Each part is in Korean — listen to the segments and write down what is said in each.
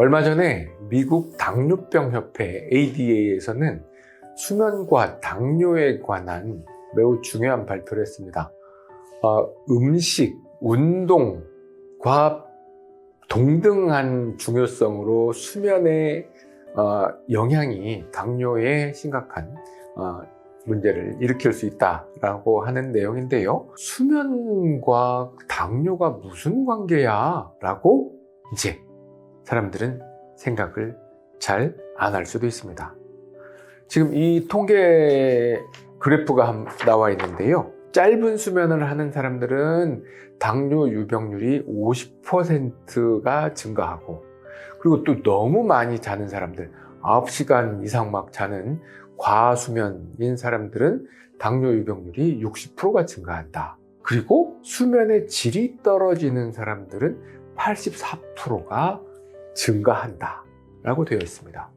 얼마 전에 미국 당뇨병 협회 ADA에서는 수면과 당뇨에 관한 매우 중요한 발표를 했습니다. 어, 음식, 운동과 동등한 중요성으로 수면의 어, 영향이 당뇨에 심각한 어, 문제를 일으킬 수 있다라고 하는 내용인데요. 수면과 당뇨가 무슨 관계야? 라고 이제 사람들은 생각을 잘 안 할 수도 있습니다. 지금 이 통계 그래프가 한- 나와 있는데요. 짧은 수면을 하는 사람들은 당뇨 유병률이 50%가 증가하고 그리고 또 너무 많이 자는 사람들 9시간 이상 막 자는 과수면인 사람들은 당뇨 유병률이 60%가 증가한다. 그리고 수면의 질이 떨어지는 사람들은 84%가 증가한다. 라고 되어 있습니다.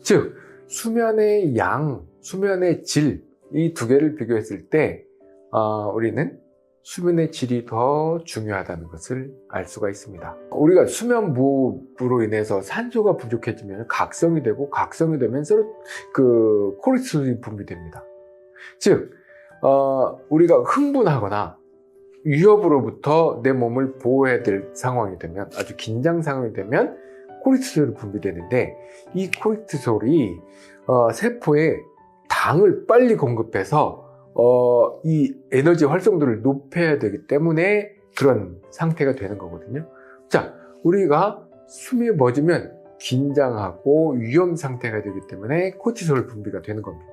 즉, 수면의 양, 수면의 질, 이 두 개를 비교했을 때, 어, 우리는 수면의 질이 더 중요하다는 것을 알 수가 있습니다. 우리가 수면 무호흡으로 인해서 산소가 부족해지면 각성이 되고, 각성이 되면 서로 그 코르티솔이 분비됩니다. 즉, 어, 우리가 흥분하거나 위협으로부터 내 몸을 보호해야 될 상황이 되면, 아주 긴장 상황이 되면 코르티솔이 분비되는데, 이 코르티솔이 어, 세포에 당을 빨리 공급해서 어, 이 에너지 활성도를 높여야 되기 때문에 그런 상태가 되는 거거든요. 자, 우리가 숨이 멎으면 긴장하고 위험 상태가 되기 때문에 코티솔 분비가 되는 겁니다.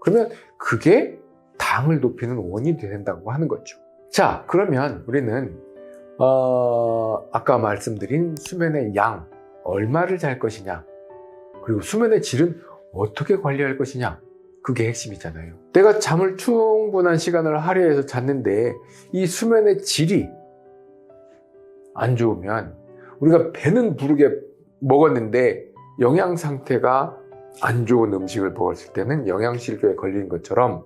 그러면 그게 당을 높이는 원인이 된다고 하는 거죠. 자, 그러면 우리는 어, 아까 말씀드린 수면의 양 얼마를 잘 것이냐 그리고 수면의 질은 어떻게 관리할 것이냐 그게 핵심이잖아요. 내가 잠을 충분한 시간을 할애해서 잤는데 이 수면의 질이 안 좋으면 우리가 배는 부르게 먹었는데 영양 상태가 안 좋은 음식을 먹었을 때는 영양실조에 걸리는 것처럼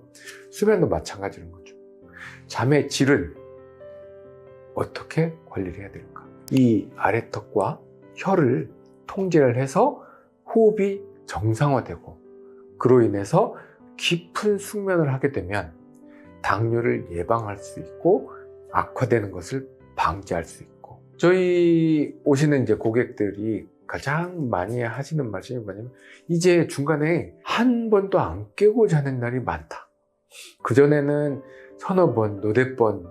수면도 마찬가지인 거죠. 잠의 질은 어떻게 관리를 해야 될까? 이 아래턱과 혀를 통제를 해서 호흡이 정상화되고 그로 인해서 깊은 숙면을 하게 되면 당뇨를 예방할 수 있고 악화되는 것을 방지할 수 있고 저희 오시는 이제 고객들이 가장 많이 하시는 말씀이 뭐냐면 이제 중간에 한 번도 안 깨고 자는 날이 많다. 그전에는 서너 번, 노댓 번,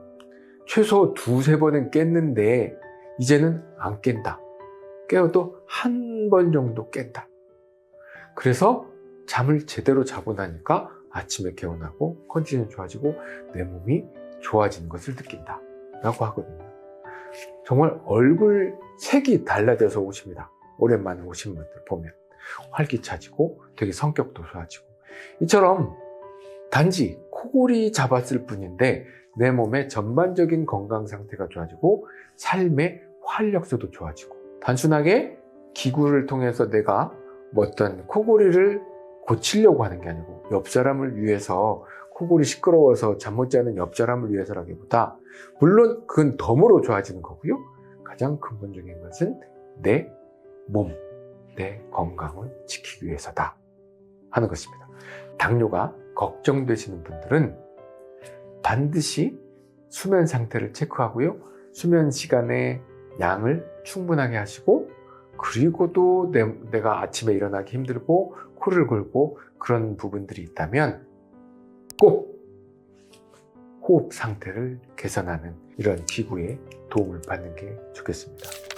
최소 두세 번은 깼는데 이제는 안 깬다. 깨어도 한 번 정도 깬다. 그래서 잠을 제대로 자고 나니까 아침에 개운하고 컨디션이 좋아지고 내 몸이 좋아지는 것을 느낀다. 라고 하거든요. 정말 얼굴 색이 달라져서 오십니다. 오랜만에 오신 분들 보면. 활기차지고 되게 성격도 좋아지고. 이처럼 단지 코골이 잡았을 뿐인데 내 몸의 전반적인 건강 상태가 좋아지고 삶의 활력소도 좋아지고 단순하게 기구를 통해서 내가 뭐 어떤 코골이를 고치려고 하는 게 아니고 옆 사람을 위해서 코골이 시끄러워서 잠 못 자는 옆 사람을 위해서라기보다 물론 그건 덤으로 좋아지는 거고요. 가장 근본적인 것은 내 몸, 내 건강을 지키기 위해서다 하는 것입니다. 당뇨가 걱정되시는 분들은 반드시 수면 상태를 체크하고요. 수면 시간의 양을 충분하게 하시고 그리고도 내, 내가 아침에 일어나기 힘들고 코를 골고 그런 부분들이 있다면 꼭 호흡 상태를 개선하는 이런 기구에 도움을 받는 게 좋겠습니다.